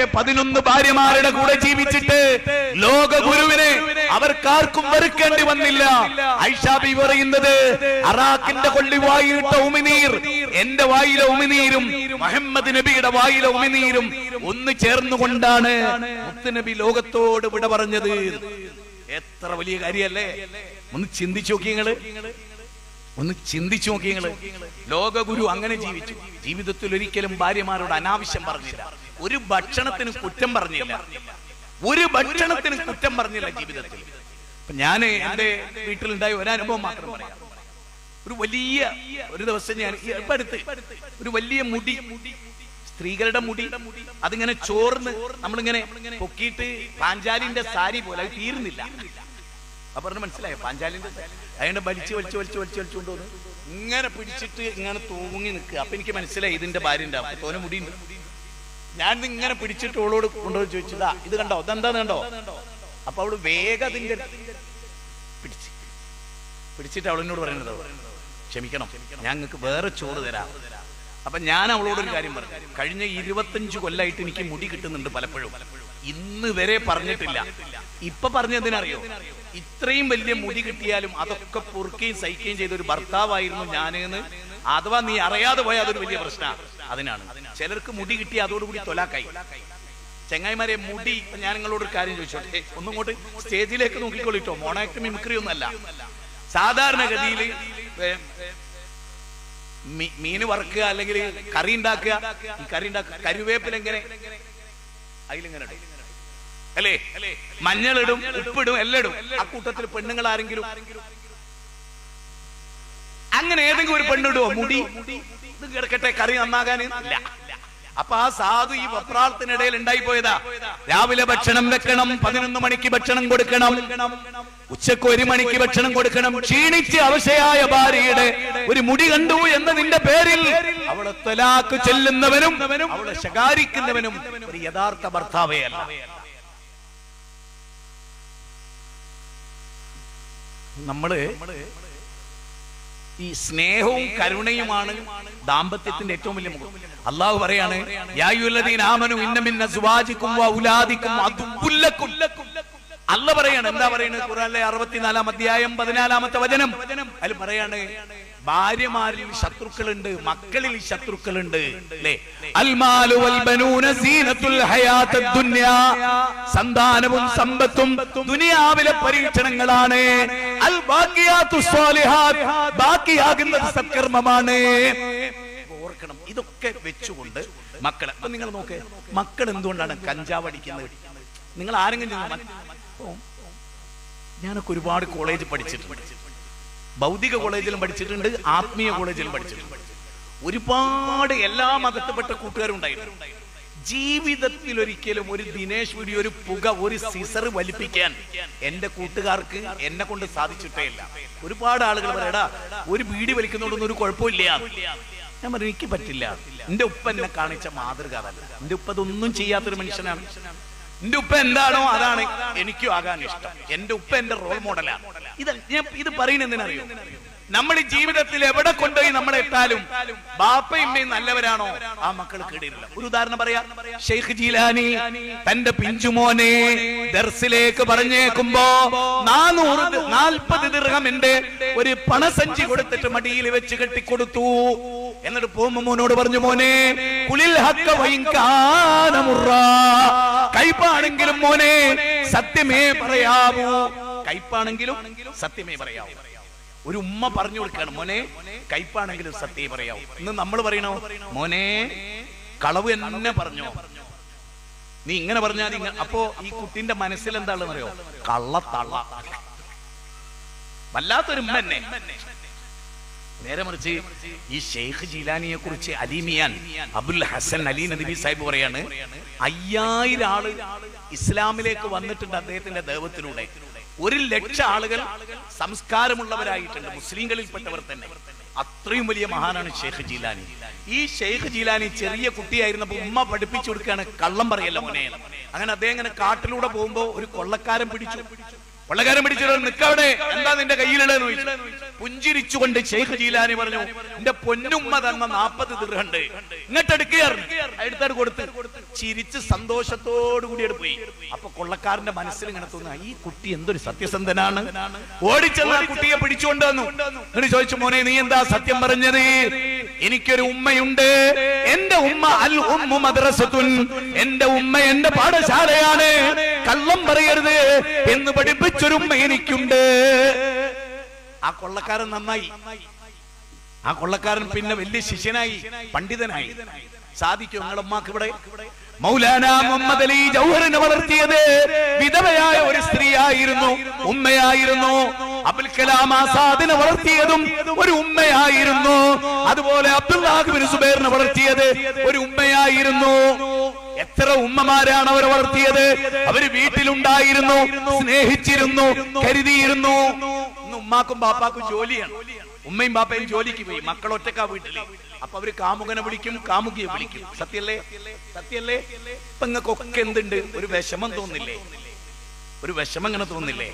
പക്ഷെ പതിനൊന്ന് ഭാര്യമാരുടെ കൂടെ ജീവിച്ചിട്ട് ലോക ഗുരുവിനെ അവർക്കാർക്കും വെറുക്കേണ്ടി വന്നില്ല. ഐഷാബി പറയുന്നത് അറാഖിന്റെ കൊള്ളി വായിലിട്ട ഉമിനീർ എന്റെ വായിലെ ഉമിനീരും മുഹമ്മദ് നബിയുടെ വായിലെ ഉമിനീരും ഒന്ന് ചേർന്നുകൊണ്ടാണ് മുത്തുനബി ലോകത്തോട് വിട പറഞ്ഞത്. എത്ര വലിയ കാര്യല്ലേ? ഒന്ന് ചിന്തിച്ചു നോക്കി നിങ്ങൾ. ഒന്ന് ചിന്തിച്ചു നോക്കി നിങ്ങൾ. ലോകഗുരു അങ്ങനെ ജീവിച്ചു. ജീവിതത്തിൽ ഒരിക്കലും ഭാര്യമാരോട് അനാവശ്യം പറഞ്ഞില്ല. ഒരു ഭക്ഷണത്തിന് കുറ്റം പറഞ്ഞില്ല. ഒരു ഭക്ഷണത്തിന് കുറ്റം പറഞ്ഞില്ല ജീവിതത്തിൽ. അപ്പൊ ഞാൻ എന്റെ വീട്ടിലുണ്ടായ ഒരു അനുഭവം മാത്രം പറയാം. ഒരു വലിയ ഒരു ദിവസം ഞാൻ അടുത്ത് ഒരു വലിയ മുടി സ്ത്രീകളുടെ മുടി അതിങ്ങനെ ചോർന്ന് നമ്മളിങ്ങനെ പൊക്കിയിട്ട് പാഞ്ചാലിന്റെ സാരി പോലെ അത് തീരുന്നില്ല. അപ്പൊ പറഞ്ഞു മനസ്സിലായോ? പാഞ്ചാലിന്റെ അതിനെ വലിച്ചു വലിച്ചു വലിച്ചു വലിച്ച് വന്ന് ഇങ്ങനെ പിടിച്ചിട്ട് ഇങ്ങനെ തൂങ്ങി നിൽക്കുക. അപ്പൊ എനിക്ക് മനസ്സിലായി ഇതിന്റെ ഭാര്യ ഉണ്ടാവും തോനെ മുടിയുണ്ട്. ഞാൻ ഇങ്ങനെ പിടിച്ചിട്ട് ഓളോട് കൊണ്ടുപോയി ചോദിച്ചതാ ഇത് കണ്ടോ? ഇതെന്താന്ന് കണ്ടോ? അപ്പൊ അവൾ വേഗം അതിന്റെ പിടിച്ച്. പിടിച്ചിട്ട് അവളിനോട് പറയുന്നത് ക്ഷമിക്കണം. ഞാൻ ഞങ്ങൾക്ക് വേറെ ചോറ് തരാം. അപ്പൊ ഞാൻ അവളോട് ഒരു കാര്യം പറഞ്ഞു. കഴിഞ്ഞ ഇരുപത്തഞ്ച് കൊല്ലായിട്ട് എനിക്ക് മുടി കിട്ടുന്നുണ്ട് പലപ്പോഴും. ഇന്ന് വരെ പറഞ്ഞിട്ടില്ല. ഇപ്പൊ പറഞ്ഞതിനറിയോ ഇത്രയും വലിയ മുടി കിട്ടിയാലും അതൊക്കെ പൊറുക്കുകയും സഹിക്കുകയും ചെയ്ത ഒരു ഭർത്താവായിരുന്നു ഞാനെന്ന്. അഥവാ നീ അറിയാതെ പോയാൽ അതൊരു വലിയ പ്രശ്നമാണ് അതിനാണ്. ചിലർക്ക് മുടി കിട്ടി അതോടുകൂടി തൊലാക്കായി. ചെങ്ങായിമാരെ മുടി ഞാൻ നിങ്ങളോട് ഒരു കാര്യം ചോദിച്ചോട്ടെ? ഒന്നുകൊണ്ട് സ്റ്റേജിലേക്ക് നോക്കിക്കൊള്ളിട്ടോ? മോണാക്ട് മിമിക്രി ഒന്നല്ല സാധാരണഗതിയിൽ മീന് വറുക്കുക അല്ലെങ്കിൽ കറി ഉണ്ടാക്കുക. ഈ കറി ഉണ്ടാക്കുക. കരുവേപ്പിലെങ്ങനെ അതിലിങ്ങനെ ഇടും. അല്ലേ? മഞ്ഞളിടും ഉപ്പിടും എല്ലാം ഇടും ആ കൂട്ടത്തിൽ പെണ്ണുങ്ങൾ ആരെങ്കിലും? അങ്ങനെ ഏതെങ്കിലും ഒരു പെണ്ണിടുവോ മുടി? ഇത് കിടക്കട്ടെ കറി നന്നാകാൻ ഇല്ല. അപ്പൊ ആ സാധു ഈ വപ്രാളത്തിനിടയിൽ ഉണ്ടായി പോയതാ രാവിലെ ഭക്ഷണം വെക്കണം പതിനൊന്ന് മണിക്ക് ഭക്ഷണം കൊടുക്കണം. ഉച്ചയ്ക്ക് ഒരു മണിക്ക് ഭക്ഷണം കൊടുക്കണം. ക്ഷീണിച്ച് അവശയായ ഭാര്യയുടെ ഒരു മുടി കണ്ടു എന്നതിന്റെ പേരിൽ അവളെ തൊലാക്ക് ചെല്ലുന്നവനും അവളെ ശകാരിക്കുന്നവനും ഒരു യഥാർത്ഥ ഭർത്താവയല്ല. നമ്മൾ ഈ സ്നേഹവും കരുണയുമാണ് ദാമ്പത്യത്തിന്റെ ഏറ്റവും വലിയ മുഖം. അള്ളാഹു പറയാണ് അല്ല പറയാണ് എന്താ പറയുന്നത് ഖുറാനിലെ അറുപത്തിനാലാം അധ്യായം പതിനാലാമത്തെ വചനം. അതിൽ പറയാണ് ഭാര്യമാരിൽ ശത്രുക്കളുണ്ട് മക്കളിൽ ശത്രുക്കളുണ്ട്. സന്താനവും സമ്പത്തും ദുനിയാവിലെ പരീക്ഷണങ്ങളാണ്. അൽ ബാക്കിയാകുന്നത് സത്കർമ്മമാണ്. ഓർക്കണം ഇതൊക്കെ വെച്ചുകൊണ്ട് മക്കളെ നിങ്ങൾ നോക്ക് മക്കൾ എന്തുകൊണ്ടാണ് കഞ്ചാവ് അടിക്കുന്നത്? നിങ്ങൾ ആരെങ്കിലും ഞാനൊക്കെ ഒരുപാട് കോളേജ് പഠിച്ചിട്ടുണ്ട്. ഭൗതിക കോളേജിലും പഠിച്ചിട്ടുണ്ട് ആത്മീയ കോളേജിലും പഠിച്ചിട്ടുണ്ട്. ഒരുപാട് എല്ലാ മതത്തിൽപ്പെട്ട കൂട്ടുകാരും ഉണ്ടായിരുന്നു ജീവിതത്തിൽ ഒരിക്കലും ഒരു ദിനേശ് വീടി ഒരു പുക ഒരു സിസർ വലിപ്പിക്കാൻ എന്റെ കൂട്ടുകാർക്ക് എന്നെ കൊണ്ട് സാധിച്ചിട്ടേ ഇല്ല. ഒരുപാട് ആളുകൾ പറയടാ ഒരു ബീഡി വലിക്കുന്നോണ്ടൊന്നും ഒരു കുഴപ്പമില്ല. ഞാൻ പറഞ്ഞു എനിക്ക് പറ്റില്ല. എന്റെ ഉപ്പ എന്നെ കാണിച്ച മാതൃക അതല്ല. എന്റെ ഉപ്പ അതൊന്നും ചെയ്യാത്തൊരു മനുഷ്യനാണ്. എന്റെ ഉപ്പ എന്താണോ അതാണ് എനിക്കും ആകാൻ ഇഷ്ടം. എന്റെ ഉപ്പ എന്റെ റോൾ മോഡലാണ് ഇത് ഞാൻ ഇത് പറയുന്നതിനറിയോ നമ്മൾ ഈ ജീവിതത്തിൽ എവിടെ കൊണ്ടുപോയി നമ്മൾ എത്താലും ബാപ്പയും ഉമ്മയും നല്ലവരാണോ? ആ മക്കൾ കേടില്ല ഒരു ഉദാഹരണം പറയാ. ഷെയ്ഖ് ജീലാനി തന്റെ പിഞ്ചുമോനെ ദർസിലേക്ക് പറഞ്ഞേക്കുമ്പോ നാനൂറ് നാൽപ്പത് നാൽപ്പത് എന്റെ ഒരു പണസഞ്ചി കൊടുത്തിട്ട് മടിയിൽ വെച്ച് കെട്ടിക്കൊടുത്തു. എന്നിട്ട് പോകുമ്പോ മോനോട് പറഞ്ഞു മോനെ കുളിൽ ഹക്ക വൈകാനമുറ കൈപ്പാണെങ്കിലും മോനെ സത്യമേ പറയാവൂ. കൈപ്പാണെങ്കിലും സത്യമേ പറയാവൂ. ഒരു ഉമ്മ പറഞ്ഞു കൊടുക്കുകയാണ് മോനെ കയ്പാണെങ്കിലും സത്യം പറയാവും. ഇന്ന് നമ്മൾ പറയണോ? മോനെ കളവ് എന്നെ പറഞ്ഞോ. നീ ഇങ്ങനെ പറഞ്ഞാൽ അപ്പോ ഈ കുട്ടിന്റെ മനസ്സിൽ എന്താണെന്ന് അറിയോ? കള്ളത്തള്ള. വല്ലാത്തൊരു ഉമ്മന്നെ നേരെ മറിച്ച് ഈ ഷെയ്ഖ് ജീലാനിയെ കുറിച്ച് അലിമിയാൻ അബുൽ ഹസൻ അലി നദീബി സാഹിബ് പറയാണ് അയ്യായിരം ആൾ ഇസ്ലാമിലേക്ക് വന്നിട്ടുണ്ട് അദ്ദേഹത്തിന്റെ ദേവത്തിലൂടെ. ഒരു ലക്ഷം ആളുകൾ സംസ്കാരമുള്ളവരായിട്ടുണ്ട്. മുസ്ലിങ്ങളിൽപ്പെട്ടവർ തന്നെ. അത്രയും വലിയ മഹാനാണ് ഷെയ്ഖ് ജീലാനി. ഈ ഷെയ്ഖ് ജീലാനി ചെറിയ കുട്ടിയായിരുന്നപ്പോ ഉമ്മ പഠിപ്പിച്ചു കൊടുക്കുകയാണ്. കള്ളം പറയല്ല മോനെ. അങ്ങനെ അദ്ദേഹം ഇങ്ങനെ കാട്ടിലൂടെ പോകുമ്പോ ഒരു കൊള്ളക്കാരൻ പിടിച്ചു. കൊള്ളക്കാരൻ പിടിച്ചിട്ട് നിക്കവിടെ എന്താ നിന്റെ കയ്യിലുള്ളതെന്ന് ചോദിച്ചു. പുഞ്ചിരിച്ചുകൊണ്ട് ഷെയ്ഖ് ജീലാനി പറഞ്ഞു എന്റെ പൊന്നുമ്മ തന്ന നാപ്പത് ദീർഘണ്ട് ഇങ്ങോട്ട് എടുക്കുകയായിരുന്നു കൊടുത്ത്. ചിരിച്ച് സന്തോഷത്തോടു കൂടി പോയി. അപ്പൊ കൊള്ളക്കാരന്റെ മനസ്സിൽ ഇങ്ങനെ തോന്നുക ഈ കുട്ടി എന്തൊരു സത്യസന്ധനാണ്. ഓടിച്ചെന്ന് കുട്ടിയെ പിടിച്ചുകൊണ്ട് വന്നു. എന്നിട്ട് ചോദിച്ചു മോനെ നീ എന്താ സത്യം പറഞ്ഞത്? എനിക്കൊരു ഉമ്മയുണ്ട്. എന്റെ ഉമ്മ അൽ ഉമ്മു മദ്രസത്തുൻ. എന്റെ ഉമ്മ എന്റെ പാഠശാലയാണ്. കള്ളം പറയരുത് എന്ന് പഠിപ്പിച്ചൊരു ഉമ്മ എനിക്കുണ്ട്. ആ കൊള്ളക്കാരൻ നന്നായി. ആ കൊള്ളക്കാരൻ പിന്നെ വലിയ ശിഷ്യനായി പണ്ഡിതനായി. സാധിക്കും നിങ്ങളുടെ ഇവിടെ? മൗലാന മുഹമ്മദ് അലി ജൗഹറിനെ വളർത്തിയത് വിധവയായ ഒരു സ്ത്രീയായിരുന്നു ഉമ്മയായിരുന്നു. അബുൽ കലാം ആസാദിനെ വളർത്തിയതും ഒരു ഉമ്മയായിരുന്നു. അതുപോലെ അബ്ദുല്ലാഹിബിൻ സുബൈറിനെ വളർത്തിയത് ഒരു ഉമ്മയായിരുന്നു. എത്ര ഉമ്മമാരാണ് അവരെ വളർത്തിയത്? അവർ വീട്ടിലുണ്ടായിരുന്നു സ്നേഹിച്ചിരുന്നു കരുതിയിരുന്നു. ഉമ്മാക്കും ബാപ്പാക്കും ജോലിയാണ്. ഉമ്മയും ബാപ്പയും ജോലിക്ക് പോയി. മക്കൾ ഒറ്റക്കാ വീട്ടിൽ. അപ്പൊ അവർ കാമുകനെ വിളിക്കും കാമുകിയെ വിളിക്കും. സത്യല്ലേ? സത്യല്ലേ? ഇപ്പൊ നിങ്ങൾക്കൊക്കെ എന്തുണ്ട്? ഒരു വിഷമം തോന്നില്ലേ? ഒരു വിഷമം ഇങ്ങനെ തോന്നില്ലേ?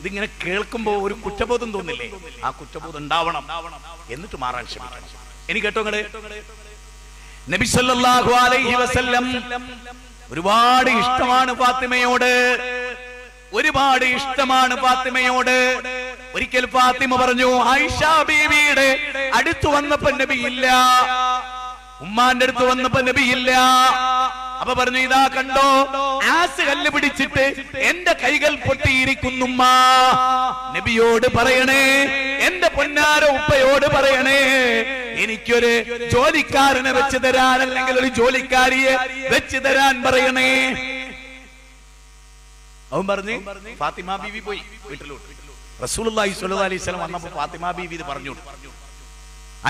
ഇതിങ്ങനെ കേൾക്കുമ്പോ ഒരു കുറ്റബോധം തോന്നില്ലേ? ആ കുറ്റബോധം ഉണ്ടാവണം. എന്നിട്ട് മാറാൻ ശ്രമിക്കണം. എനിക്ക് കേട്ടോ നബി സല്ലല്ലാഹു അലൈഹി വസല്ലം ഒരുപാട് ഇഷ്ടമാണ് ഫാത്തിമയോട്. ഒരുപാട് ഇഷ്ടമാണ് ഫാത്തിമയോട്. ഒരിക്കൽ ഫാത്തിമ പറഞ്ഞു ആയിഷ ബീവിയുടെ അടുത്ത് വന്നപ്പോ നബി ഇല്ല. ഉമ്മാന്റെ അടുത്ത് വന്നപ്പോ നബി ഇല്ല. അപ്പൊ പറഞ്ഞു ഇതാ കണ്ടോ ആസ് കല്ല് പിടിച്ചിട്ട് എന്റെ കൈകൾ പൊട്ടിയിരിക്കുന്നുമ്മ നബിയോട് പറയണേ എന്റെ പൊന്നാര ഉപ്പയോട് പറയണേ എനിക്കൊരു ജോലിക്കാരനെ വെച്ച് തരാൻ അല്ലെങ്കിൽ ഒരു ജോലിക്കാരിയെ വെച്ച് തരാൻ പറയണേ. അവൻ പറഞ്ഞു ഫാത്തിമ ബീവി പോയി വീട്ടിലോട്ട്. റസൂലുള്ളാഹി സ്വല്ലല്ലാഹി അലൈഹി വസല്ലം വന്നപ്പോൾ ഫാത്തിമ ബീവി ഇത് പറഞ്ഞു.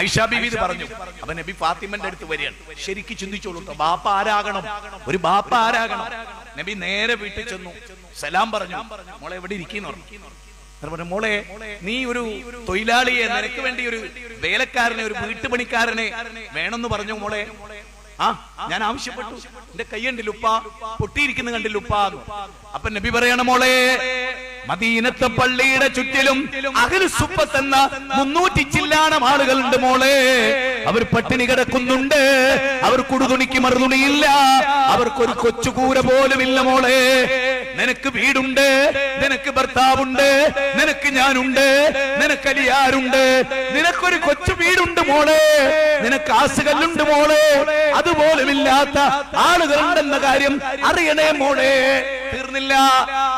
ഐഷ ബീവി ഇത് പറഞ്ഞു. അപ്പൊ നബി ഫാത്തിമന്റെ അടുത്ത് വരികയാണ്. ശരിക്ക് ചിന്തിച്ചോളൂ ബാപ്പ ആരാകണം? ഒരു ബാപ്പ ആരാകണം? നബി നേരെ വീട്ടിൽ ചെന്നു. സലാം പറഞ്ഞു. മോളെ എവിടെ ഇരിക്കുന്നു പറഞ്ഞു. മോളെ നീ ഒരു തൊഴിലാളിയെ നിനക്ക് വേണ്ടി ഒരു വേലക്കാരനെ ഒരു വീട്ടുപണിക്കാരനെ വേണമെന്ന് പറഞ്ഞു മോളെ. ആ ഞാൻ ആവശ്യപ്പെട്ടു. എന്റെ കൈയുണ്ടില്ല ഉപ്പ? പൊട്ടിയിരിക്കുന്ന കണ്ടില്ല ഉപ്പ അപ്പൊ നബി പറയണ മോളെ മദീനത്തെ പള്ളിയുടെ ചുറ്റിലും അഖിൽ സുപ്പത്ത് എന്ന മുന്നൂറ്റി ചില്ലാണം ആളുകളുണ്ട് മോളെ. അവർ പട്ടിണി കിടക്കുന്നുണ്ട്. അവർ കുടുതുണിക്ക് മറുതുണിയില്ല. അവർക്കൊരു കൊച്ചുകൂര പോലും ഇല്ല മോളെ. നിനക്ക് വീടുണ്ട് നിനക്ക് ഭർത്താവുണ്ട് നിനക്ക് ഞാനുണ്ട് നിനക്ക് അലിയാരുണ്ട്. നിനക്കൊരു കൊച്ചു വീടുണ്ട് മോളെ. നിനക്ക് ആസുകല്ലുണ്ട് മോളെ. അതുപോലുമില്ലാത്ത ആളുകളുണ്ടെന്ന കാര്യം അറിയണേ മോളെ. തീർന്നില്ല.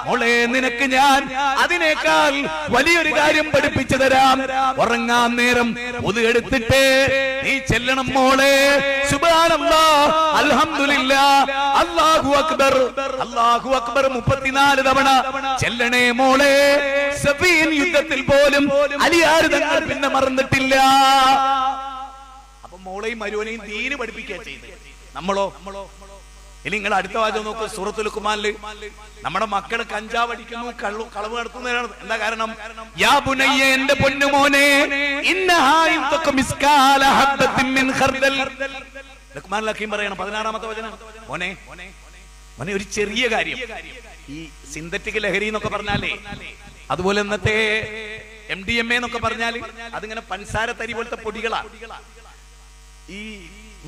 മോളെ നിനക്ക് ഞാൻ അതിനേക്കാൾ വലിയൊരു കാര്യം പഠിപ്പിച്ചു തരാം. ഉറങ്ങാൻ നേരം പൊതു എടുത്തിട്ട് നീ ചെല്ലണം മോളെ. സുബാനല്ലാ അൽഹംദുലില്ലാ അല്ലാഹു അക്ബർ അല്ലാഹു അക്ബർ മുപ്പത്തിനാല് തവണ ചെല്ലണേ മോളെ. സഫീൻ യുദ്ധത്തിൽ പോലും അലിയാർ തങ്ങൾ പിന്നെ മറന്നിട്ടില്ല. അപ്പൊ മോളെയും മരുവനെയും തീരെ പഠിപ്പിക്കുക ചെയ്ത്. നമ്മളോ? ഇനി നിങ്ങൾ അടുത്ത വാചകം നോക്ക് സൂറത്തുൽ കുമാനിൽ നമ്മുടെ മക്കൾ കഞ്ചാവ് അടിക്കുന്നു കള്ളു കളവ് നടത്തുന്നതാണ് എന്താ കാരണം? യാ ബുനയ്യ എന്റെ പൊന്നുമോനെ പറയണം. പതിനാറാമത്തെ വചനം. മോനെ മോനെ ഒരു ചെറിയ കാര്യം. ഈ സിന്തറ്റിക് ലഹരി എന്നൊക്കെ പറഞ്ഞാലേ അതുപോലെ ഇന്നത്തെ എം ഡി എം എ എന്നൊക്കെ പറഞ്ഞാൽ അതിങ്ങനെ പൻസാര തരി പോലത്തെ പൊടികളാ. ഈ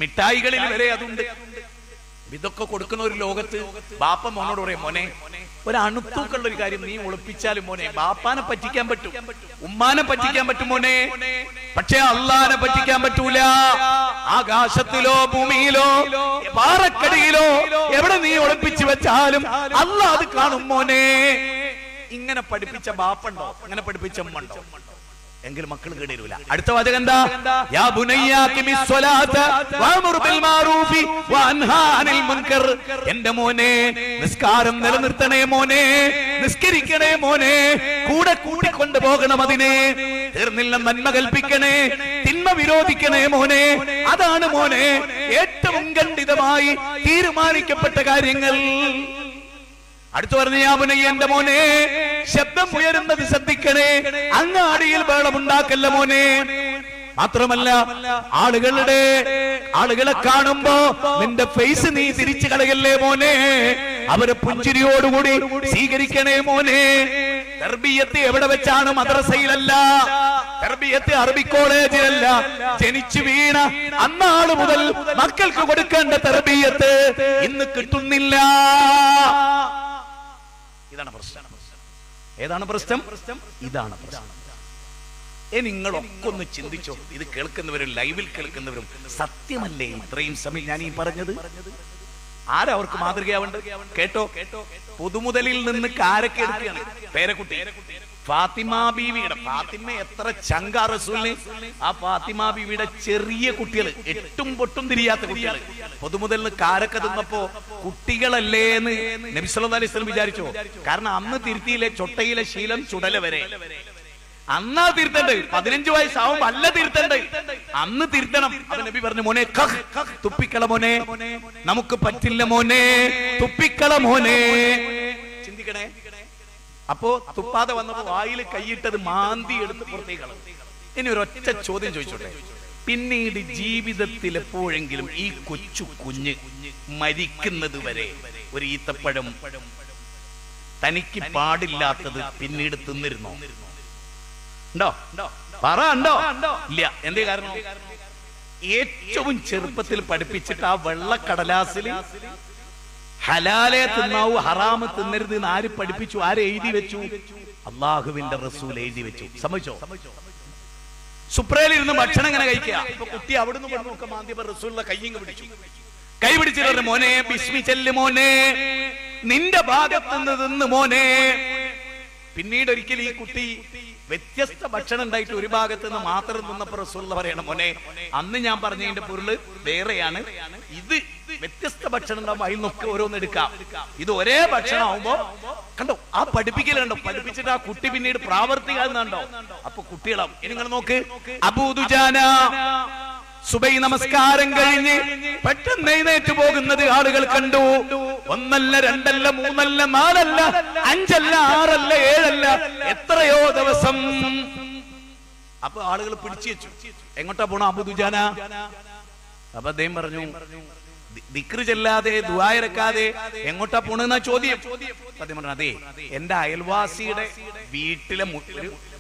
മിഠായികളിൽ വരെ അതുണ്ട്. ഇതൊക്കെ കൊടുക്കുന്ന ഒരു ലോകത്ത് ബാപ്പ മോനോട് പറയും മോനെ ഒരു അണുത്തൂക്കുള്ള ഒരു കാര്യം നീ ഒളിപ്പിച്ചാലും മോനെ ബാപ്പാനെ പറ്റിക്കാൻ പറ്റും ഉമ്മാനെ പറ്റിക്കാൻ പറ്റും മോനെ പക്ഷെ അള്ളാനെ പറ്റിക്കാൻ പറ്റൂല. ആകാശത്തിലോ ഭൂമിയിലോ പാറക്കടിയിലോ എവിടെ നീ ഒളിപ്പിച്ചു വെച്ചാലും അല്ല അത് കാണും മോനെ. ഇങ്ങനെ പഠിപ്പിച്ച ബാപ്പുണ്ടോ ഇങ്ങനെ പഠിപ്പിച്ച ഉമ്മ ഉണ്ടോ? എങ്കിൽ മക്കൾ കേടിരൂല അടുത്ത വാചകം എന്താ? യാ ബുനയ്യ അഖിമിസ് സ്വലാത്ത വഅമുർ ബിൽ മാറൂഫി വഅൻഹാ അനിൽ മുൻകർ. എന്റെ മോനെ നിസ്കാരം നിലനിർത്തണേ മോനെ നിസ്കരിക്കണേ മോനെ കൂടെ കൂട്ടിക്കൊണ്ട് പോകണം അതിനെ. തീർന്നില്ല നന്മ കൽപ്പിക്കണേ തിന്മ വിരോധിക്കണേ മോനെ അതാണ് മോനെ ഏറ്റവും ഖണ്ഡിതമായി തീരുമാനിക്കപ്പെട്ട കാര്യങ്ങൾ. അടുത്തു പറഞ്ഞ യാമുനയ്യ എന്റെ മോനെ ശബ്ദം ഉയരുന്നത് ശ്രദ്ധിക്കണേ. അങ്ങാടിയിൽ വേളമുണ്ടാക്കല്ല മോനെ. മാത്രമല്ല ആളുകളുടെ ആളുകളെ കാണുമ്പോ നിന്റെ ഫേസ് നീ തിരിച്ചു കളയല്ലേ മോനെ. അവരെ പുഞ്ചിരിയോടുകൂടി സ്വീകരിക്കണേ മോനെ. തെർബിയത്ത് എവിടെ വെച്ചാണ് മദ്രസയിലല്ല തെർബിയത്ത് അറബി കോളേജിലല്ല. ജനിച്ചു വീണ അന്നാൾ മുതൽ മക്കൾക്ക് കൊടുക്കേണ്ട തെർബിയത്ത് ഇന്ന് കിട്ടുന്നില്ല. ഇതാണ് പ്രശ്നം. ഏതാണ് പ്രശ്നം? ഇതാണ് പ്രശ്നം. നിങ്ങളൊക്കെ ഒന്ന് ചിന്തിച്ചോ? ഇത് കേൾക്കുന്നവരും ലൈവിൽ കേൾക്കുന്നവരും സത്യമല്ലേ ഇത്രയും സമയം ഞാൻ ഈ പറഞ്ഞത്? ആരാ അവർക്ക് മാതൃകയാവേണ്ടത്? കേട്ടോ? പുതുമുതലിൽ നിന്ന് കാരൊക്കെ പേരക്കുട്ടി. ഫാത്തിമ ബീവിയുടെ ഫാത്തിമ എത്ര ചങ്ക റസൂലിന്? ആ ഫാത്തിമാ ബീവിയുടെ ചെറിയ കുട്ടികൾ എട്ടും പൊട്ടും തിരിയാത്ത കുട്ടികൾ പൊതുമുതൽ കാരൊക്കെ തിന്നപ്പോ കുട്ടികളല്ലേ എന്ന് അലൈഹി വസല്ലം വിചാരിച്ചോ? കാരണം അന്ന് തിരുത്തിയിലെ ചൊട്ടയിലെ ശീലം ചുടല വരെ. അന്നാ തിരുത്തണ്ട് പതിനഞ്ചു വയസ്സാവുമ്പോ അല്ല തിരുത്തണ്ട് അന്ന് തിരുത്തണം. നബി പറഞ്ഞു മോനെ തുപ്പിക്കള മോനെ. നമുക്ക് പറ്റില്ല മോനെ. തുപ്പിക്കള മോനെ. ചിന്തിക്കണേ. അപ്പോ തുപ്പാതെ വന്നപ്പോ വായിൽ കൈയിട്ടത് മാന്തി എടുത്ത് പുറത്തേക്ക് കളഞ്ഞു. ഇനി ഒരു ഒറ്റ ചോദ്യം ചോദിച്ചോട്ടെ? പിന്നീട് ജീവിതത്തിൽ എപ്പോഴെങ്കിലും ഈ കൊച്ചു കുഞ്ഞ് മരിക്കുന്നത് വരെ ഒരു ഈത്തപ്പഴം തനിക്ക് പാടില്ലാത്തത് പിന്നീട് തിന്നിരുന്നോ? ഉണ്ടോ? പറ ഉണ്ടോ? ഇല്ല. എന്തേ കാരണം? ഏറ്റവും ചെറുപ്പത്തിൽ പഠിപ്പിച്ചിട്ട് ആ വെള്ളക്കടലാസിൽ ഹലാലെ തിന്നാവൂ ഹറാമ് തിന്നരുത് എന്ന് ആര് പഠിപ്പിച്ചു ആര് എഴുതി വെച്ചു? അള്ളാഹുവിന്റെ റസൂൽ എഴുതി വെച്ചു. സമ്മതിച്ചോ? സുപ്രയിൽ ഇരുന്ന് ഭക്ഷണം ഇങ്ങനെ കഴിക്കുക? കുട്ടി അവിടുന്ന് റസൂലിന്റെ കയ്യിങ് പിടിച്ചു. കൈ പിടിച്ചിട്ട് മോനെ ബിസ്മി ചെല്ല് മോനെ. നിന്റെ ഭാഗത്ത് നിന്ന് തിന്ന് മോനെ. പിന്നീട് ഒരിക്കൽ ഈ കുട്ടി വ്യത്യസ്ത ഭക്ഷണം ഉണ്ടായിട്ട് ഒരു ഭാഗത്ത് നിന്ന് മാത്രം തിന്നപ്പോ റസൂള്ള പറയണം മോനെ അന്ന് ഞാൻ പറഞ്ഞതിന്റെ പൊരുൾ വേറെയാണ്. ഇത് വ്യത്യസ്ത ഭക്ഷണം ഉണ്ടാവുമ്പോ അതിൽ നിന്നൊക്കെ ഓരോന്ന് എടുക്കാം. ഇത് ഒരേ ഭക്ഷണം ആവുമ്പോ കണ്ടോ ആ പഠിപ്പിക്കലുണ്ടോ പഠിപ്പിച്ചിട്ട് ആ കുട്ടി പിന്നീട് പ്രാവർത്തികാന്നുണ്ടോ അപ്പൊ കുട്ടികളാവും ഇനി നിങ്ങൾ നോക്ക് അബൂദുജാന സുബൈ നമസ്കാരം കഴിഞ്ഞ് പെട്ടെന്ന് എഴുന്നേറ്റ് പോകുന്നത് ആളുകൾ കണ്ടു. ഒന്നല്ല രണ്ടല്ല മൂന്നല്ല നാലല്ല അഞ്ചല്ല ആറല്ല ഏഴല്ല എത്രയോ ദിവസം. അപ്പൊ ആളുകൾ പിടിച്ചു വെച്ചു. എങ്ങോട്ടാ പോണോ അബുദുജാന അപ്പൊ അദ്ദേഹം പറഞ്ഞു ദിക്റ് ചെല്ലാതെ ദുരക്കാതെ എങ്ങോട്ടാ പോണെന്ന ചോദ്യം. സത്യം പറഞ്ഞു അതെ എന്റെ അയൽവാസിയുടെ വീട്ടിലെ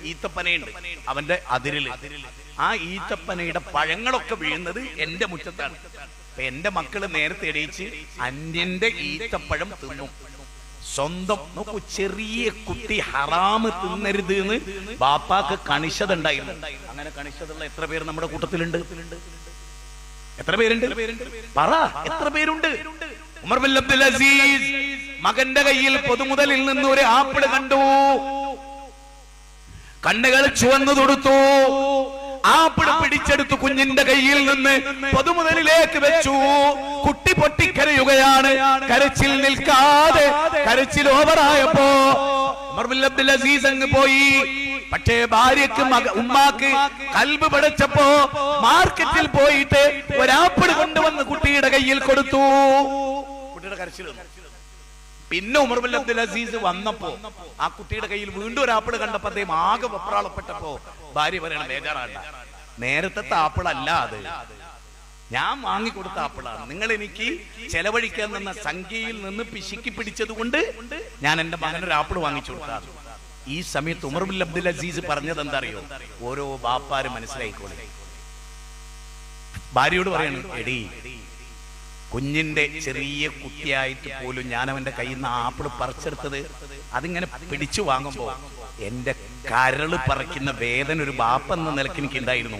ഈത്തപ്പനയുണ്ട്. അവന്റെ അതിരിൽ. ആ ഈത്തപ്പനയുടെ പഴങ്ങളൊക്കെ വീഴുന്നത് എന്റെ മുറ്റത്താണ്. എന്റെ മക്കൾ നേരത്തെ എണീച്ച് അന്യന്റെ ഈത്തപ്പഴം തിന്നു. സ്വന്തം നോക്കൂ ചെറിയ കുട്ടി ഹറാമ് തിന്നരുത് എന്ന് ബാപ്പാക്ക് കണിശത ഉണ്ടായിരുന്നു. അങ്ങനെ കണിശതുള്ള എത്ര പേര് നമ്മുടെ കൂട്ടത്തിലുണ്ട്? എത്ര പേരുണ്ട്? പറ എത്ര പേരുണ്ട്? ഉമർ ബിൻ അബ്ദുൽ അസീസ് മകന്റെ കയ്യിൽ പൊതുമുതലിൽ നിന്ന് ഒരു ആപ്പിൾ കണ്ടു. കണ്ണുകൾ ചുവന്നു തൊടുത്തു. ആപ്പിൾ പിടിച്ചെടുത്തു കുഞ്ഞിന്റെ കയ്യിൽ നിന്ന് പൊതുമുതലിലേക്ക് വെച്ചു. കുട്ടി പൊട്ടിക്കരയുകയാണ്. കരച്ചിൽ നിൽക്കാതെ കരച്ചിൽ ഓവറായപ്പോ അബ്ദുൽ അസീസ് അങ്ങ് പോയി. പക്ഷേ ഭാര്യക്ക് മക ഉമ്മാക്ക് കൽബ് പടച്ചപ്പോ മാർക്കറ്റിൽ പോയിട്ട് ഒരാപ്പിൾ കൊണ്ടുവന്ന് കുട്ടിയുടെ കയ്യിൽ കൊടുത്തു. കുട്ടിയുടെ. പിന്നെ ഉമർ ബിൻ അബ്ദുൽ അസീസ് വന്നപ്പോ ആ കുട്ടിയുടെ കയ്യിൽ വീണ്ടും ഒരു ആപ്പിൾ കണ്ടപ്പോ അദ്ദേഹം ആകെ വെപ്രാളപ്പെട്ടപ്പോ ഭാര്യ പറയണം ബേജാറാണ്ട നേരത്തെ താപ്പിളല്ല അത്. ഞാൻ വാങ്ങിക്കൊടുത്ത ആപ്പിളാണ്. നിങ്ങൾ എനിക്ക് ചെലവഴിക്കാൻ നിന്ന സംഖ്യയിൽ നിന്ന് പിശുക്കി പിടിച്ചത് കൊണ്ട് ഞാൻ എന്റെ മകനൊരു ആപ്പിൾ വാങ്ങിച്ചു കൊടുത്താണ് ഈ സമയത്ത് ഉമർ ബിൻ അബ്ദുൽ അസീസ് പറഞ്ഞത് എന്താ അറിയോ ഓരോ ബാപ്പാരും മനസ്സിലായിക്കോളെ. ഭാര്യയോട് പറയണം എടി കുഞ്ഞിന്റെ ചെറിയ കുട്ടിയായിട്ട് പോലും ഞാൻ അവന്റെ കയ്യിൽ നിന്ന് ആപ്പിൾ പറിച്ചെടുത്തത് അതിങ്ങനെ പിടിച്ചു വാങ്ങുമ്പോ എന്റെ കരൾ പറിക്കുന്ന വേദന ഒരു ബാപ്പ എന്ന നിലയ്ക്ക് എനിക്ക് ഉണ്ടായിരുന്നു.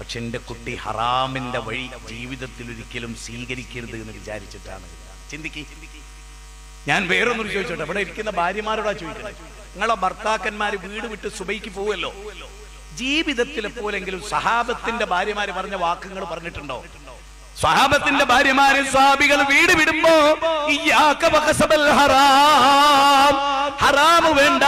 പക്ഷെ എന്റെ കുട്ടി ഹറാമിന്റെ വഴി ജീവിതത്തിൽ ഒരിക്കലും സ്വീകരിക്കരുത് എന്ന് വിചാരിച്ചിട്ടാണ്. ചിന്തിക്ക്. ഞാൻ വേറൊന്നും ചോദിച്ചോട്ടെ. ഇവിടെ ഇരിക്കുന്ന ഭാര്യമാരോടാ ചോദിക്കുന്നത് നിങ്ങളെ ഭർത്താക്കന്മാര് വീട് വിട്ട് സുബൈക്ക് പോവല്ലോ ജീവിതത്തിൽ പോലെങ്കിലും സഹാബത്തിന്റെ ഭാര്യമാര് പറഞ്ഞ വാക്കുകൾ പറഞ്ഞിട്ടുണ്ടോ? സ്വഹാബത്തിന്റെ ഭാര്യമാരെ സ്വാഭികൾ വീട് വിടുമ്പോ ഹറാം. വേണ്ട.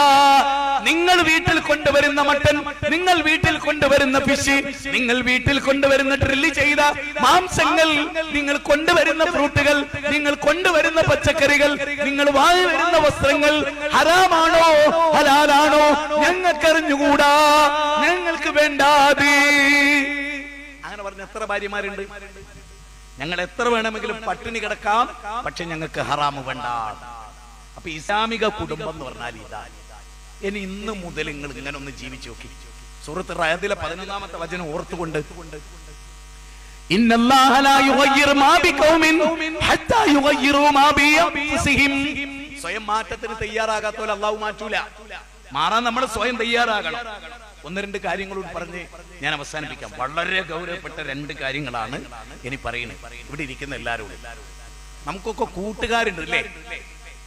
നിങ്ങൾ വീട്ടിൽ കൊണ്ടുവരുന്ന മട്ടൻ നിങ്ങൾ വീട്ടിൽ കൊണ്ടുവരുന്ന ഫിഷ് നിങ്ങൾ വീട്ടിൽ കൊണ്ടുവരുന്ന ഡ്രില്ല് ചെയ്ത മാംസങ്ങൾ നിങ്ങൾ കൊണ്ടുവരുന്ന ഫ്രൂട്ടുകൾ നിങ്ങൾ കൊണ്ടുവരുന്ന പച്ചക്കറികൾ നിങ്ങൾ വാങ്ങി വരുന്ന വസ്ത്രങ്ങൾ ഹറാമാണോ ഹലാലാണോ? ഞങ്ങൾക്കറിഞ്ഞുകൂടാ. ഞങ്ങൾക്ക് വേണ്ടാതെ അങ്ങനെ പറഞ്ഞ എത്ര ഭാര്യമാരുണ്ട്? ഞങ്ങൾ എത്ര വേണമെങ്കിലും പട്ടിണി കിടക്കാം പക്ഷെ ഞങ്ങൾക്ക് ഹറാമ് വേണ്ട. അപ്പൊ ഇസ്ലാമിക കുടുംബം എന്ന് പറഞ്ഞാൽ ഇതാ. ഇനി ഇന്ന് മുതൽ നിങ്ങൾ ഇങ്ങനെ ഒന്ന് ജീവിച്ചു നോക്കി. സുഹൃത്ത് റയത്തിലെ പതിനൊന്നാമത്തെ വചനം ഓർത്തുകൊണ്ട് സ്വയം മാറ്റത്തിന് തയ്യാറാകാത്തോലെ അള്ളാഹു മാറ്റൂല. മാറാൻ നമ്മൾ സ്വയം തയ്യാറാകണം. ഒന്ന് രണ്ട് കാര്യങ്ങളോട് പറഞ്ഞ് ഞാൻ അവസാനിപ്പിക്കാം. വളരെ ഗൗരവപ്പെട്ട രണ്ട് കാര്യങ്ങളാണ് ഇനി പറയുന്നത്. ഇവിടെ ഇരിക്കുന്ന എല്ലാവരോടും നമുക്കൊക്കെ കൂട്ടുകാരുണ്ട് അല്ലേ?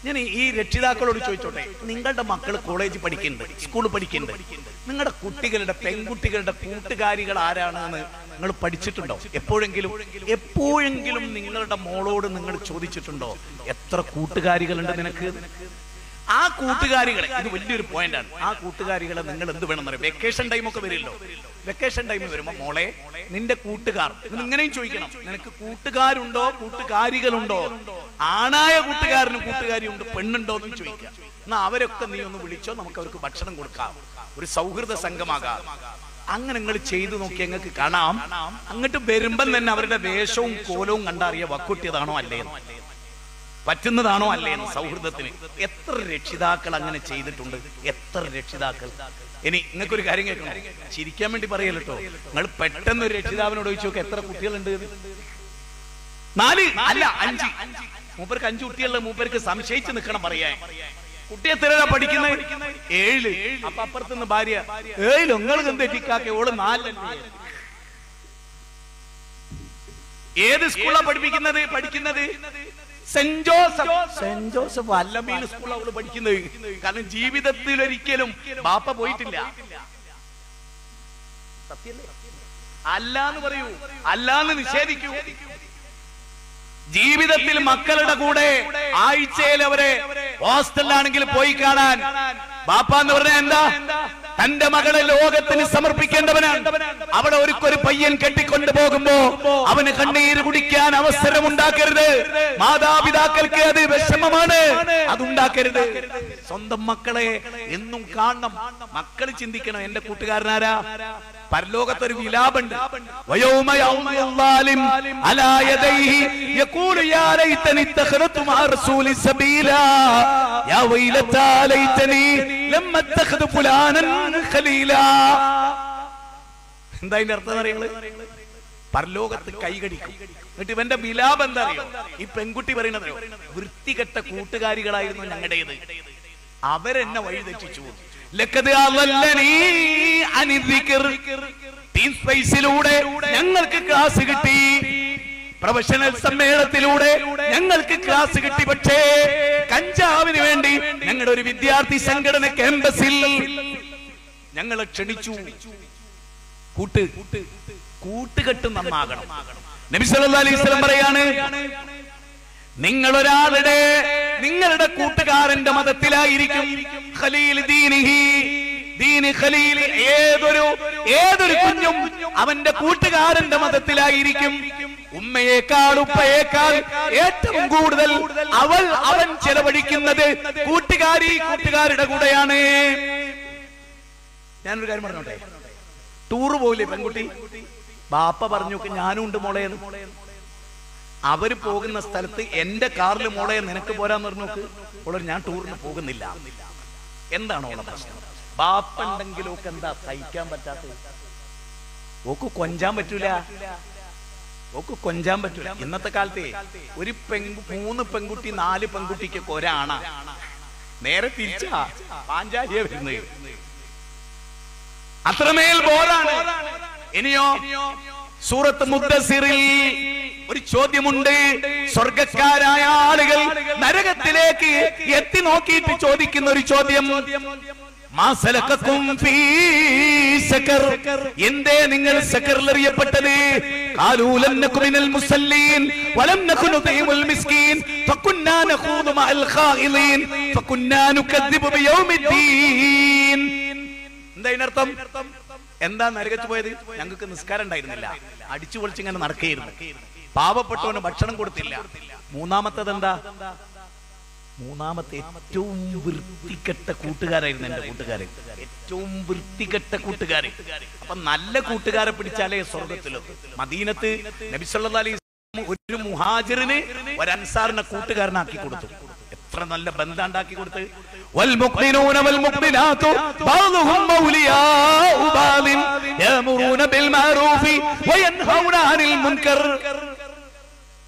ഞാൻ ഈ രക്ഷിതാക്കളോട് ചോദിച്ചോട്ടെ നിങ്ങളുടെ മക്കൾ കോളേജ് പഠിക്കുന്നുണ്ട് സ്കൂൾ പഠിക്കുന്നുണ്ട്. നിങ്ങളുടെ കുട്ടികളുടെ പെൺകുട്ടികളുടെ കൂട്ടുകാരികൾ ആരാണെന്ന് നിങ്ങൾ പഠിച്ചിട്ടുണ്ടോ? എപ്പോഴെങ്കിലും എപ്പോഴെങ്കിലും നിങ്ങളുടെ മോളോട് നിങ്ങൾ ചോദിച്ചിട്ടുണ്ടോ? എത്ര കൂട്ടുകാരികളുണ്ട് നിനക്ക്? ആ കൂട്ടുകാരികളെ ഇത് വലിയൊരു പോയിന്റ് ആണ്. ആ കൂട്ടുകാരികളെ നിങ്ങൾ എന്ത് വേണം എന്നറിയാം വെക്കേഷൻ ടൈം ഒക്കെ വരില്ലോ വെക്കേഷൻ ടൈം വരുമ്പോ മോളെ നിന്റെ കൂട്ടുകാർ ഇങ്ങനെയും ചോദിക്കണം. നിനക്ക് കൂട്ടുകാരുണ്ടോ? കൂട്ടുകാരികളുണ്ടോ? ആണായ കൂട്ടുകാരനും കൂട്ടുകാരിയുണ്ട് പെണ്ണുണ്ടോ എന്ന് ചോദിക്കാം എന്നാ അവരൊക്കെ നീ ഒന്ന് വിളിച്ചോ നമുക്ക് അവർക്ക് ഭക്ഷണം കൊടുക്കാം. ഒരു സൗഹൃദ സംഘമാകാം. അങ്ങനെ നിങ്ങൾ ചെയ്തു നോക്കി എങ്ങക്ക് കാണാം. അങ്ങോട്ട് വരുമ്പം തന്നെ അവരുടെ വേഷവും കോലവും കണ്ടറിയ വക്കുട്ടിയതാണോ അല്ലേന്ന് പറ്റുന്നതാണോ അല്ലേന്ന് സൗഹൃദത്തിന്? എത്ര രക്ഷിതാക്കൾ അങ്ങനെ ചെയ്തിട്ടുണ്ട്? എത്ര രക്ഷിതാക്കൾ? ഇനി നിങ്ങൾക്കൊരു കാര്യം കേൾക്കണം? ചിരിക്കാൻ വേണ്ടി പറയല്ലോ നിങ്ങൾ പെട്ടെന്ന് ഒരു രക്ഷിതാവിനോട് ചോദിച്ചു നോക്ക് എത്ര കുട്ടികളുണ്ട്. നാല്? അല്ല അഞ്ച്. മൂപ്പർക്ക് അഞ്ച് കുട്ടികളുടെ മൂപ്പർക്ക് സംശയിച്ച് നിൽക്കണം പറയാൻ. കുട്ടിയെ എത്രയാ പഠിക്കുന്നത് ഏഴ് അപ്പൊ അപ്പുറത്തുനിന്ന് ഭാര്യ ഏഴിൽ നിങ്ങൾ എന്തെറ്റിക്കാക്കെ ഓൾ നാല് ഏത് സ്കൂളാ പഠിപ്പിക്കുന്നത്? പഠിക്കുന്നത്? Saint Joseph. Saint Joseph Allameen school അവൾ പഠിക്കുന്നത്. കാരണം ജീവിതത്തിൽ ഒരിക്കലും ബാപ്പ പോയിട്ടില്ല. സത്യല്ലേ? അല്ലാന്ന് പറയൂ. അല്ലാന്ന് നിഷേധിക്കൂ. ജീവിതത്തിൽ മക്കളുടെ കൂടെ ആഴ്ചയിൽ അവരെ ഹോസ്റ്റലിലാണെങ്കിൽ പോയി കാണാൻ. ബാപ്പ എന്ന് പറഞ്ഞാൽ എന്താ? തന്റെ മകളെ ലോകത്തിന് സമർപ്പിക്കേണ്ടവനാണ്. അവിടെ ഒരുക്കൊരു പയ്യൻ കെട്ടിക്കൊണ്ടു പോകുമ്പോ അവന് കണ്ണീര് കുടിക്കാൻ അവസരം ഉണ്ടാക്കരുത് മാതാപിതാക്കൾക്ക് അത് വിഷമമാണ്. അതുണ്ടാക്കരുത്. സ്വന്തം മക്കളെ എന്നും കാണണം. മക്കൾ ചിന്തിക്കണം എന്റെ കൂട്ടുകാരനാരാ? പരലോകത്തൊരു വിലാപുണ്ട്. എന്താ ഇതിന്റെ അർത്ഥം അറിയുന്നത് പരലോകത്ത് കൈകടിക്കും എന്നിട്ട് ഇവന്റെ വിലാപം എന്താ അറിയോ? ഈ പെൺകുട്ടി പറയുന്നത് വൃത്തികെട്ട കൂട്ടുകാരികളായിരുന്നു ഞങ്ങളുടേത്. അവരെന്നെ വഴി തെറ്റിച്ചു. ടീം സ്പേസിലൂടെ ഞങ്ങൾക്ക് ക്ലാസ് കിട്ടി. പ്രൊഫഷണൽ സമ്മേളനത്തിലൂടെ ഞങ്ങൾക്ക് ക്ലാസ് കിട്ടി. പക്ഷേ കഞ്ചാവിന് വേണ്ടി ഞങ്ങളുടെ ഒരു വിദ്യാർത്ഥി സംഘടന ക്യാമ്പസിൽ ഞങ്ങളെ ക്ഷണിച്ചു. കൂട്ട് കൂട്ടുകെട്ട് നന്നാകണം. നബി സല്ലല്ലാഹു അലൈഹി വസല്ലം പറയാണ് നിങ്ങൾ ഒരാളുടെ നിങ്ങളുടെ കൂട്ടുകാരന്റെ മതത്തിലായിരിക്കും ഏതൊരു ഏതൊരു കുഞ്ഞും അവന്റെ കൂട്ടുകാരന്റെ മതത്തിലായിരിക്കും. ഉമ്മയേക്കാൾ ഉപ്പയേക്കാൾ ഏറ്റവും കൂടുതൽ അവൾ അവൻ ചെലവഴിക്കുന്നത് കൂട്ടുകാരി കൂട്ടുകാരുടെ കൂടെയാണ്. ഞാനൊരു കാര്യം പറഞ്ഞോട്ടെ? ടൂറ് പോയില്ലേ പെൺകുട്ടി? ബാപ്പ പറഞ്ഞു "ഒക്കെ ഞാനും ഉണ്ട് മോളെ എന്ന്." അവർ പോകുന്ന സ്ഥലത്ത് എന്റെ കാറിൽ മോളെ നിനക്ക് പോരാന്ന് പറഞ്ഞു നോക്ക് ഞാൻ ടൂറിന് പോകുന്നില്ല. എന്താണ് ഓളെ പ്രശ്നം ബാപ്പുണ്ടെങ്കിലും ഒക്കെ എന്താ സഹിക്കാൻ പറ്റാത്തത്? ഓക്ക് കൊഞ്ചാൻ പറ്റൂല. ഓക്ക് കൊഞ്ചാൻ പറ്റൂല. ഇന്നത്തെ കാലത്ത് ഒരു പെങ്കു മൂന്ന് പെൺകുട്ടി നാല് പെൺകുട്ടിക്കൊക്കെ ഒരാണ. നേരെ തിരിച്ചാ പാഞ്ചാലിയ വരുന്നത്. അത്രമേൽ ബോറാണ്. ഇനിയോ സൂറത്ത് മുദ്ദസിറിൽ ഒരു ചോദ്യമുണ്ട്. സ്വർഗക്കാരായ ആളുകൾ നരകത്തിലേക്ക് എത്തി നോക്കിയിട്ട് ചോദിക്കുന്ന ഒരു ചോദ്യം? എന്തേ നിങ്ങൾ സക്കറിൽ അറിയപ്പെട്ടത്? എന്താ നരകത്ത് പോയത്? ഞങ്ങൾക്ക് നിസ്കാരം ഉണ്ടായിരുന്നില്ല. അടിച്ചു പൊളിച്ചിങ്ങനെ നടക്കുകയായിരുന്നു. പാവപ്പെട്ടവന് ഭക്ഷണം കൊടുത്തില്ല മൂന്നാമത്തത് എന്താ മൂന്നാമത്തെ ഏറ്റവും വൃത്തികെട്ട കൂട്ടുകാരായിരുന്നു എന്റെ കൂട്ടുകാരൻ ഏറ്റവും വൃത്തികെട്ട കൂട്ടുകാരൻ അപ്പൊ നല്ല കൂട്ടുകാരെ പിടിച്ചാലേ സ്വർഗത്തിലോ മദീനത്ത് നബി സല്ലല്ലാഹു അലൈഹി വസല്ലം ഒരു മുഹാജിറിന് ഒരു അൻസാറിനെ കൂട്ടുകാരനാക്കി കൊടുത്തു എത്ര നല്ല ബന്ധം ഉണ്ടാക്കി കൊടുത്ത് والمؤمنون والمؤمنات بعضهم أولياء بعض يأمرون بالمعروف وينهون عن المنكر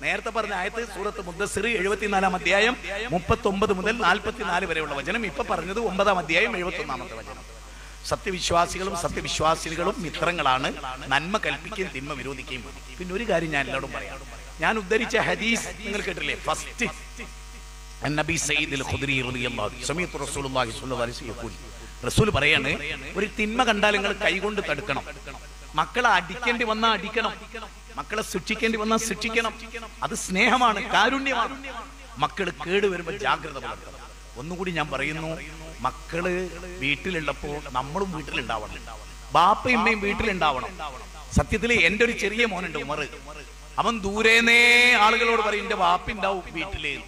നേരത്തെ പറഞ്ഞ ആയത്ത് സൂറത്ത് മുദ്ദസിർ എഴുപത്തിനാലാം അധ്യായം മുപ്പത്തി ഒമ്പത് മുതൽ നാൽപ്പത്തിനാല് വരെയുള്ള വചനം. ഇപ്പൊ പറഞ്ഞത് ഒമ്പതാം അധ്യായം എഴുപത്തി ഒന്നാമത്തെ വചനം. സത്യവിശ്വാസികളും സത്യവിശ്വാസികളും മിത്രങ്ങളാണ്. നന്മ കൽപ്പിക്കുകയും തിന്മ വിരോധിക്കുകയും പിന്നെ ഒരു കാര്യം ഞാൻ എല്ലാവരും പറയാം. ഞാൻ ഉദ്ധരിച്ച ഹദീസ് നിങ്ങൾ കേട്ടില്ലേ? ഫസ്റ്റ് റസൂൽ പറയാണ് ഒരു തിന്മ കണ്ടാൽ നിങ്ങൾ കൈകൊണ്ട് തടുക്കണം. മക്കളെ അടിക്കേണ്ടി വന്നാൽ അടിക്കണം. മക്കളെ ശിക്ഷിക്കേണ്ടി വന്നാൽ ശിക്ഷിക്കണം. അത് സ്നേഹമാണ് കാരുണ്യമാണ്. മക്കൾ കേട് വരുമ്പോൾ ജാഗ്രത പുലർത്തണം. ഒന്നുകൂടി ഞാൻ പറയുന്നു മക്കൾ വീട്ടിലുള്ളപ്പോൾ നമ്മളും വീട്ടിലുണ്ടാവണം. ബാപ്പയും ഉമ്മയും വീട്ടിലുണ്ടാവണം. സത്യത്തിൽ എന്റെ ഒരു ചെറിയ മോനുണ്ട് ഉമർ. അവൻ ദൂരേന്നേ ആളുകളോട് പറയും എന്റെ വാപ്പുണ്ടാവും വീട്ടിൽ.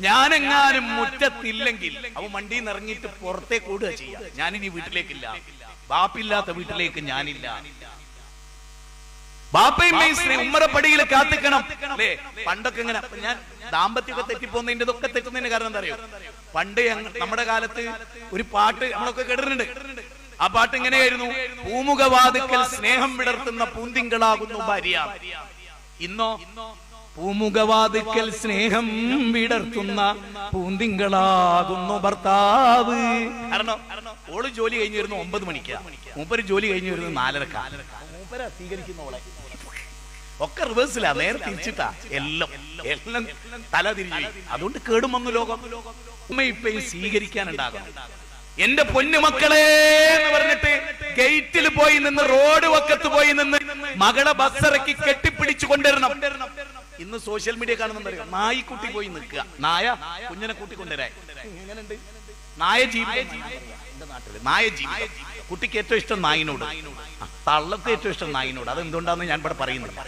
ഞാനെങ്ങാനും മുറ്റത്തില്ലെങ്കിൽ അവൻ വണ്ടിയിൽ നിന്ന് ഇറങ്ങിയിട്ട് പുറത്തേക്ക് ഓടുക ചെയ്യാം. ഞാനിനി വീട്ടിലേക്കില്ല. ബാപ്പില്ലാത്ത വീട്ടിലേക്ക് ഞാനില്ല. ബാപ്പയും സ്ത്രീ ഉമ്മറപ്പടിയിൽ കാത്തിക്കണം. അല്ലേ? പണ്ടൊക്കെ ഇങ്ങനെ ഞാൻ ദാമ്പത്യമൊക്കെ തെറ്റിപ്പോന്നതിന്റെ ഇതൊക്കെ തെറ്റുന്നതിന് കാരണം എന്താ അറിയോ? പണ്ട് നമ്മുടെ കാലത്ത് ഒരു പാട്ട് നമ്മളൊക്കെ കേട്ടിട്ടുണ്ട്. ആ പാട്ട് ഇങ്ങനെയായിരുന്നു പൂമുഖവാതുക്കൽ സ്നേഹം വിടർത്തുന്ന പൂന്തിങ്കളാകുന്നു ഭാര്യ. ഇന്നോ? പൂമുഖവാതുക്കൽ സ്നേഹം വിടർത്തുന്ന പൂന്തിങ്കളാകുന്നു ഭർത്താവ്. കാരണം ഓൾ ജോലി കഴിഞ്ഞു വരുന്നു ഒമ്പത് മണിക്കാ. മൂപ്പര് ജോലി കഴിഞ്ഞു നാലര നാലരക്കാ. മൂപ്പര സ്വീകരിക്കുന്നോളെ ഒക്കെ റിവേഴ്സിലാ നേരെ തിരിച്ചിട്ടാ. എല്ലാം. എല്ലാം തല തിരിഞ്ഞു. അതുകൊണ്ട് കേടും വന്നു ലോകം. ഉമ്മ ഇപ്പൊ സ്വീകരിക്കാനുണ്ടാകും എന്റെ പൊന്നു മക്കളെ എന്ന് പറഞ്ഞിട്ട് ഗേറ്റിൽ പോയി നിന്ന് റോഡ് വക്കത്ത് പോയി നിന്ന് മകളെ ബസ്സിറക്കി കെട്ടിപ്പിടിച്ചു കൊണ്ടുവരണം. ഇന്ന് സോഷ്യൽ മീഡിയ കാണുന്നുണ്ടോ നായിക്കുട്ടി പോയി നിൽക്കുക. നായ കുഞ്ഞിനെ കൂട്ടി കൊണ്ടുവരാൻ എങ്ങനെയുണ്ട്? നായ നാട്ടിൽ. നായ കുട്ടിക്ക് ഏറ്റവും ഇഷ്ടം നായിനോട്. തള്ളക്ക് ഏറ്റവും ഇഷ്ടം നായിനോട്. അത് എന്തുകൊണ്ടാന്ന് ഞാൻ ഇവിടെ പറയുന്നില്ല.